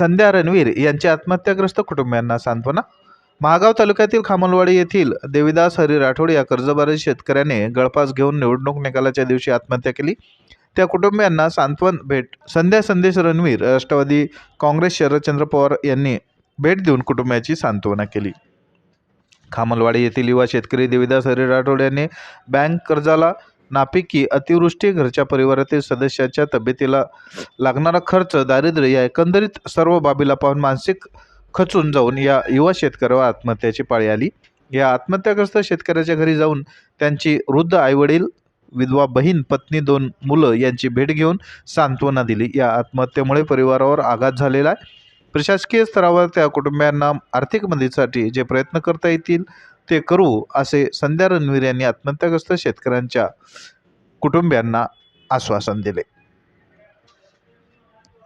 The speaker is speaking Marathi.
संध्या रणवीर यांची आत्महत्याग्रस्त कुटुंबियांना सांत्वना? महागाव तालुक्यातील खामलवाडी येथील देविदास हरी राठोड या कर्जबारी शेतकऱ्याने गळफास घेऊन निवडणूक निकालाच्या दिवशी आत्महत्या केली. त्या कुटुंबियांना सांत्वन भेट संध्या संदेश रणवीर राष्ट्रवादी काँग्रेस शरदचंद्र पवार यांनी भेट देऊन कुटुंबियाची सांत्वना केली. खामलवाडी येथील युवा शेतकरी देविदास हरी राठोड यांनी बँक कर्जाला नापिकी अतिवृष्टी घरच्या परिवारातील सदस्याच्या तब्येतीला लागणारा खर्च दारिद्र्य या एकंदरीत सर्व बाबीला पाहून मानसिक खचून जाऊन या युवा शेतकऱ्यावर आत्महत्याची पाळी आली. या आत्महत्याग्रस्त शेतकऱ्याच्या घरी जाऊन त्यांची वृद्ध आईवडील विधवा बहीण पत्नी दोन मुलं यांची भेट घेऊन सांत्वना दिली. या आत्महत्येमुळे परिवारावर आघात झालेला आहे. प्रशासकीय स्तरावर त्या कुटुंबियांना आर्थिक मदतीसाठी जे प्रयत्न करता येतील ते करू असे संध्या रणवीर यांनी आत्महत्याग्रस्त शेतकऱ्यांच्या कुटुंबियांना आश्वासन दिले.